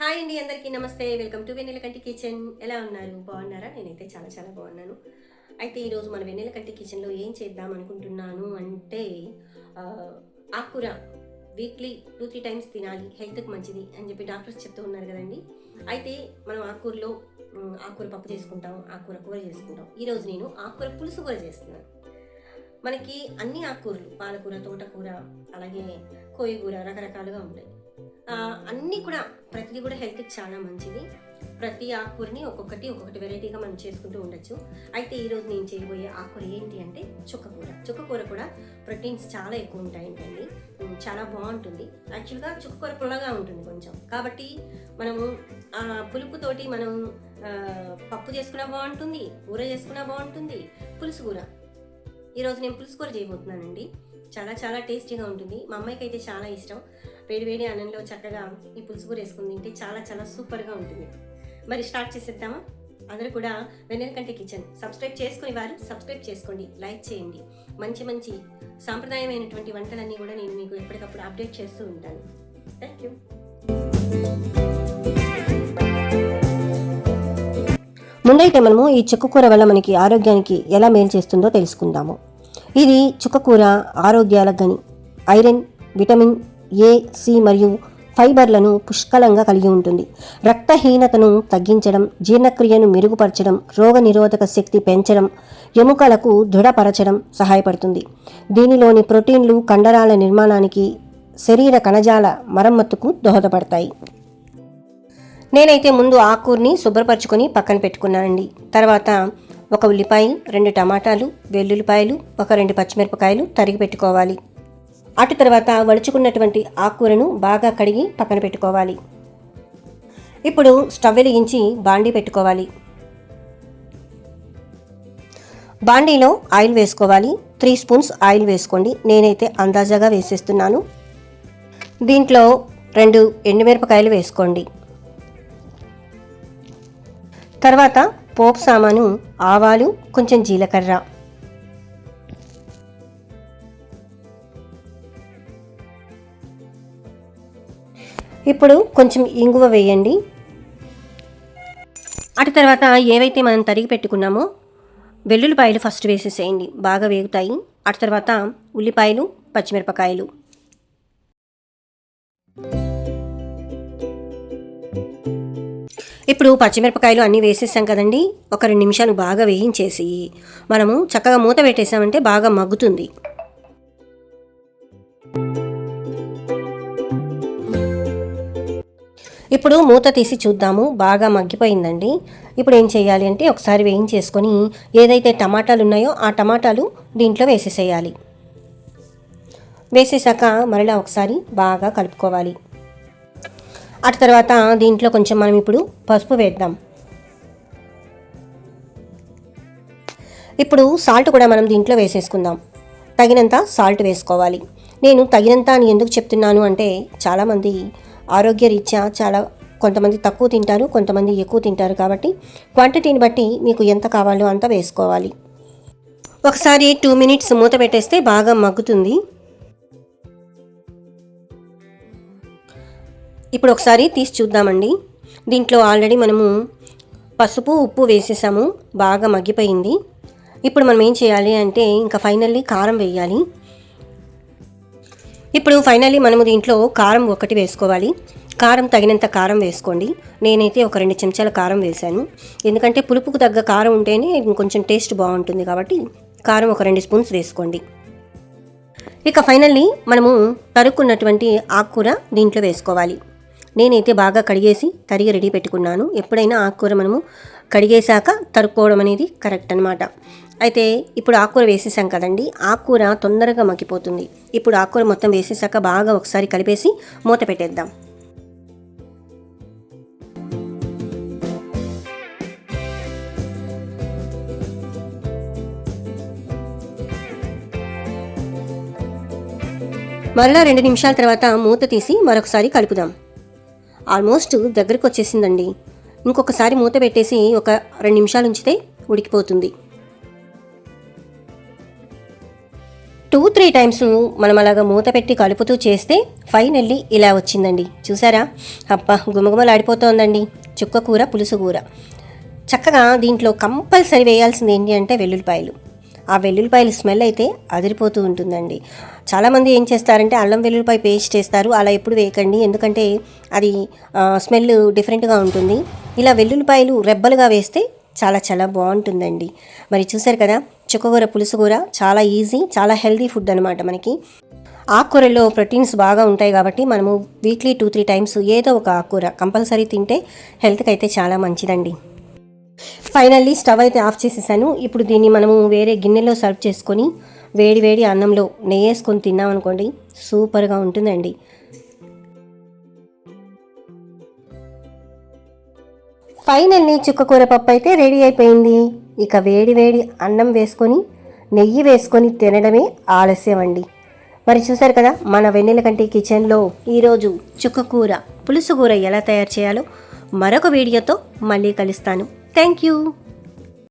Hi అండి అందరికీ నమస్తే. Welcome to Vennelakanti kitchen. ఎలా ఉన్నారు? బాగున్నారా? నేనైతే చాలా చాలా బాగున్నాను. అయితే ఈరోజు మన వెన్నెల కంటి కిచెన్లో ఏం చేద్దాం అనుకుంటున్నాను అంటే ఆకుకూర వీక్లీ టూ త్రీ టైమ్స్ తినాలి. హెల్త్కి మంచిది అని చెప్పి డాక్టర్స్ చెప్తూ ఉన్నారు కదండి. అయితే మనం ఆకుకూరలో ఆకుకూర పప్పు చేసుకుంటాం ఆకుకూర కూర చేసుకుంటాం. ఈరోజు నేను ఆకుకూర పులుసు కూర చేస్తున్నాను. మనకి అన్ని ఆకుకూరలు పాలకూర తోటకూర అలాగే కోయిగూర రకరకాలుగా ఉంటాయి. అన్నీ కూడా ప్రతిదీ కూడా హెల్త్కి చాలా మంచిది. ప్రతి ఆకుకూరని ఒక్కొక్కటి ఒక్కొక్కటి వెరైటీగా మనం చేసుకుంటూ ఉండొచ్చు. అయితే ఈరోజు నేను చేయబోయే ఆకుకూర ఏంటి అంటే చుక్కకూర. చుక్కకూర కూడా ప్రోటీన్స్ చాలా ఎక్కువ ఉంటాయంటండి. చాలా బాగుంటుంది. యాక్చువల్గా చుక్కకూర పుల్లగా ఉంటుంది కొంచెం. కాబట్టి మనము ఆ, పులుపుతోటి మనం పప్పు చేసుకున్నా బాగుంటుంది కూర చేసుకున్నా బాగుంటుంది. పులుసు కూర. ఈరోజు నేను పులుసు కూర చేయబోతున్నానండి. చాలా చాలా టేస్టీగా ఉంటుంది. మా అమ్మాయికి అయితే చాలా ఇష్టం. వేడి వేడి అన్నంలో చక్కగా ఈ పులుసు కూర వేసుకుని తింటే చాలా చాలా సూపర్గా ఉంటుంది. మరి స్టార్ట్ చేసేద్దామా? అందరూ కూడా వెన్నెల కంటే కిచెన్. సబ్స్క్రైబ్ చేసుకుని వారు సబ్స్క్రైబ్ చేసుకోండి లైక్ చేయండి. మంచి మంచి సాంప్రదాయమైనటువంటి వంటలన్నీ కూడా నేను మీకు ఎప్పటికప్పుడు అప్డేట్ చేస్తూ ఉంటాను. థ్యాంక్ యూ ముందైతే మనము ఈ చుక్కకూర వల్ల మనకి ఆరోగ్యానికి ఎలా మేలు చేస్తుందో తెలుసుకుందాము. ఇది చుక్కకూర ఆరోగ్యాలకు కానీ ఐరన్ విటమిన్ ఏ సి మరియు ఫైబర్లను పుష్కలంగా కలిగి ఉంటుంది. రక్తహీనతను తగ్గించడం జీర్ణక్రియను మెరుగుపరచడం రోగనిరోధక శక్తి పెంచడం ఎముకలకు దృఢపరచడం సహాయపడుతుంది. దీనిలోని ప్రోటీన్లు కండరాల నిర్మాణానికి శరీర కణజాల మరమ్మతుకు దోహదపడతాయి. నేనైతే ముందు ఆకూరని శుభ్రపరచుకొని పక్కన పెట్టుకున్నానండి. తర్వాత ఒక ఉల్లిపాయ రెండు టమాటాలు వెల్లుల్లిపాయలు ఒక రెండు పచ్చిమిరపకాయలు తరిగి పెట్టుకోవాలి. అటు తర్వాత వలుచుకున్నటువంటి ఆకుకూరను బాగా కడిగి పక్కన పెట్టుకోవాలి. ఇప్పుడు స్టవ్ వెలిగించి బాండీ పెట్టుకోవాలి. బాండీలో ఆయిల్ వేసుకోవాలి. త్రీ స్పూన్స్ ఆయిల్ వేసుకోండి. నేనైతే అందాజాగా వేసేస్తున్నాను. దీంట్లో రెండు ఎండుమిరపకాయలు వేసుకోండి. తర్వాత పోపు సామాను ఆవాలు కొంచెం జీలకర్ర. ఇప్పుడు కొంచెం ఇంగువ వేయండి. అటు తర్వాత ఏవైతే మనం తరిగి పెట్టుకున్నామో వెల్లుల్లిపాయలు ఫస్ట్ వేసేసేయండి. బాగా వేగుతాయి. అటు తర్వాత ఉల్లిపాయలు పచ్చిమిరపకాయలు. ఇప్పుడు పచ్చిమిరపకాయలు అన్నీ వేసేసాం కదండి. ఒక రెండు నిమిషాలు బాగా వేయించేసి మనము చక్కగా మూత పెట్టేసామంటే బాగా మగ్గుతుంది. ఇప్పుడు మూత తీసి చూద్దాము. బాగా మగ్గిపోయిందండి. ఇప్పుడు ఏం చేయాలి అంటే ఒకసారి వేయించేసుకొని ఏదైతే టమాటాలు ఉన్నాయో ఆ టమాటాలు దీంట్లో వేసేసేయాలి. వేసేసాక మరలా ఒకసారి బాగా కలుపుకోవాలి. అటు తర్వాత దీంట్లో కొంచెం మనం ఇప్పుడు పసుపు వేద్దాం. ఇప్పుడు సాల్ట్ కూడా మనం దీంట్లో వేసేసుకుందాం. తగినంత సాల్ట్ వేసుకోవాలి. నేను తగినంత అని ఎందుకు చెప్తున్నాను అంటే చాలామంది ఆరోగ్య రీత్యా చాలా కొంతమంది తక్కువ తింటారు కొంతమంది ఎక్కువ తింటారు కాబట్టి క్వాంటిటీని బట్టి మీకు ఎంత కావాలో అంత వేసుకోవాలి. ఒకసారి టూ మినిట్స్ మూత పెట్టేస్తే బాగా మగ్గుతుంది. ఇప్పుడు ఒకసారి తీసి చూద్దామండి. దీంట్లో ఆల్రెడీ మనము పసుపు ఉప్పు వేసేసాము బాగా మగ్గిపోయింది. ఇప్పుడు మనం ఏం చేయాలి అంటే ఇంకా ఫైనల్లీ కారం వేయాలి. ఇప్పుడు ఫైనల్లీ మనము దీంట్లో కారం ఒకటి వేసుకోవాలి. కారం తగినంత కారం వేసుకోండి. నేనైతే ఒక రెండు చెంచాల కారం వేశాను. ఎందుకంటే పులుపుకు తగ్గ కారం ఉంటేనే కొంచెం టేస్ట్ బాగుంటుంది కాబట్టి కారం ఒక రెండు స్పూన్స్ వేసుకోండి. ఇక ఫైనల్లీ మనము తరుక్కున్నటువంటి ఆకుకూర దీంట్లో వేసుకోవాలి. నేనైతే బాగా కడిగేసి తరిగి రెడీ పెట్టుకున్నాను. ఎప్పుడైనా ఆకుకూర మనము కడిగేశాక తరుక్కోవడం అనేది కరెక్ట్ అనమాట అయితే ఇప్పుడు ఆకుకూర వేసేసాం కదండి ఆకుకూర తొందరగా మగ్గిపోతుంది. ఇప్పుడు ఆకుకూర మొత్తం వేసేసాక బాగా ఒకసారి కలిపేసి మూత పెట్టేద్దాం. మరలా రెండు నిమిషాల తర్వాత మూత తీసి మరొకసారి కలుపుదాం. ఆల్మోస్ట్ దగ్గరకు వచ్చేసిందండి. ఇంకొకసారి మూత పెట్టేసి ఒక రెండు నిమిషాలు ఉంచితే ఉడికిపోతుంది. త్రీ టైమ్స్ మనం అలాగ మూత పెట్టి కలుపుతూ చేస్తే ఫైనల్లీ ఇలా వచ్చిందండి. చూసారా? అబ్బా గుమగుమలాడిపోతోందండి. చుక్క కూర పులుసు కూర. చక్కగా దీంట్లో కంపల్సరీ వేయాల్సింది ఏంటి అంటే వెల్లుల్లిపాయలు. ఆ వెల్లుల్లిపాయలు స్మెల్ అయితే అదిరిపోతూ ఉంటుందండి. చాలామంది ఏం చేస్తారంటే అల్లం వెల్లుల్లిపాయ పేస్ట్ చేస్తారు అలా ఎప్పుడు వేయకండి. ఎందుకంటే అది స్మెల్ డిఫరెంట్గా ఉంటుంది. ఇలా వెల్లుల్లిపాయలు రెబ్బలుగా వేస్తే చాలా చాలా బాగుంటుందండి. మరి చూసారు కదా? చుక్కకూర పులుసు కూర చాలా ఈజీ చాలా హెల్దీ ఫుడ్ అనమాట మనకి. ఆకుకూరలో ప్రోటీన్స్ బాగా ఉంటాయి కాబట్టి మనము వీక్లీ టూ త్రీ టైమ్స్ ఏదో ఒక ఆకుకూర కంపల్సరీ తింటే హెల్త్కి అయితే చాలా మంచిదండి. ఫైనల్లీ స్టవ్ అయితే ఆఫ్ చేసేసాను. ఇప్పుడు దీన్ని మనము వేరే గిన్నెలో సర్వ్ చేసుకొని వేడి వేడి అన్నంలో నెయ్యి వేసుకొని తిన్నామనుకోండి సూపర్గా ఉంటుందండి. ఫైనల్లీ చుక్కకూర పప్పు అయితే రెడీ అయిపోయింది. ఇక వేడి వేడి అన్నం వేసుకొని నెయ్యి వేసుకొని తినడమే ఆలస్యం అండి మరి చూసారు కదా మన వెన్నెల కంటి కిచెన్లో ఈరోజు చుక్కకూర పులుసు కూర ఎలా తయారు చేయాలో మరొక వీడియోతో మళ్ళీ కలుస్తాను. Thank you.